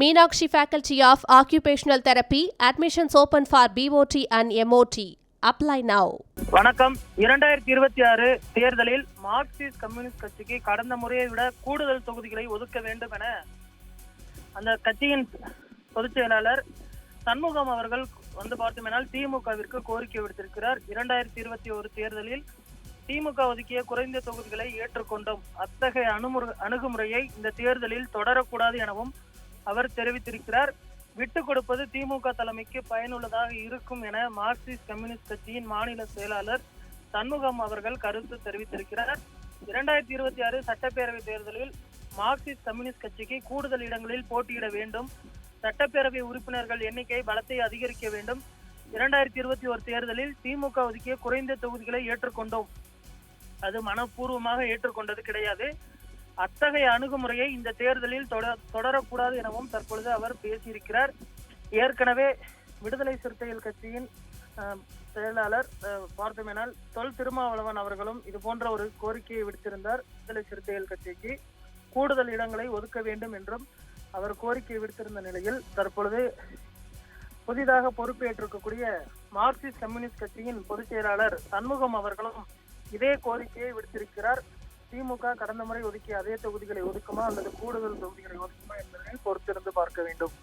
Meenakshi faculty of occupational therapy admissions open for BOT and MOT apply now வணக்கம். இரண்டாயிரத்தி இருபத்தி ஆறு தேர்தலில் மார்க்சிஸ்ட் கம்யூனிஸ்ட் கட்சிக்கு கடந்த முறையை விட கூடுதல் தொகுதிகளை ஒதுக்க வேண்டும் என அந்த கட்சியின் பொதுச் செயலாளர் சண்முகம் அவர்கள் வந்து பார்த்தோமெனால் திமுகவிற்கு கோரிக்கை விடுத்திருக்கிறார். இரண்டாயிரத்தி இருபத்தி ஒரு தேர்தலில் திமுக ஒதுக்கிய குறைந்த தொகுதிகளை ஏற்றுக்கொண்டோம். அத்தகைய அணுமுறை அணுகுமுறையை இந்த தேர்தலில் தொடரக்கூடாது எனவும் அவர் தெரிவித்திருக்கிறார். விட்டு கொடுப்பது திமுக தலைமைக்கு பயனுள்ளதாக இருக்கும் என மார்க்சிஸ்ட் கம்யூனிஸ்ட் கட்சியின் மாநில செயலாளர் சண்முகம் அவர்கள் கருத்து தெரிவித்திருக்கிறார். இரண்டாயிரத்தி இருபத்தி ஆறு சட்டப்பேரவை தேர்தலில் மார்க்சிஸ்ட் கம்யூனிஸ்ட் கட்சிக்கு கூடுதல் இடங்களில் போட்டியிட வேண்டும். சட்டப்பேரவை உறுப்பினர்கள் எண்ணிக்கை பலத்தை அதிகரிக்க வேண்டும். இரண்டாயிரத்தி இருபத்தி ஒரு தேர்தலில் திமுக ஒதுக்கிய குறைந்த தொகுதிகளை ஏற்றுக்கொண்டோம். அது மனப்பூர்வமாக ஏற்றுக்கொண்டது கிடையாது. அத்தகைய அணுகுமுறையை இந்த தேர்தலில் தொட- தொடரக்கூடாது எனவும் தற்பொழுது அவர் பேசியிருக்கிறார். ஏற்கனவே விடுதலை சிறுத்தைகள் கட்சியின் செயலாளர் பார்த்தோமேனால் தொல் திருமாவளவன் அவர்களும் இது போன்ற ஒரு கோரிக்கையை விடுத்திருந்தார். விடுதலை சிறுத்தைகள் கட்சிக்கு கூடுதல் இடங்களை ஒதுக்க வேண்டும் என்றும் அவர் கோரிக்கை விடுத்திருந்த நிலையில் தற்பொழுது புதிதாக பொறுப்பேற்றிருக்கக்கூடிய மார்க்சிஸ்ட் கம்யூனிஸ்ட் கட்சியின் பொதுச் செயலாளர் சண்முகம் அவர்களும் இதே கோரிக்கையை விடுத்திருக்கிறார். திமுக கடந்த முறை ஒதுக்கிய அதே தொகுதிகளை ஒதுக்குமா அல்லது கூடுதல் தொகுதிகளை ஒதுக்குமா என்பதை பொறுத்திருந்து பார்க்க வேண்டும்.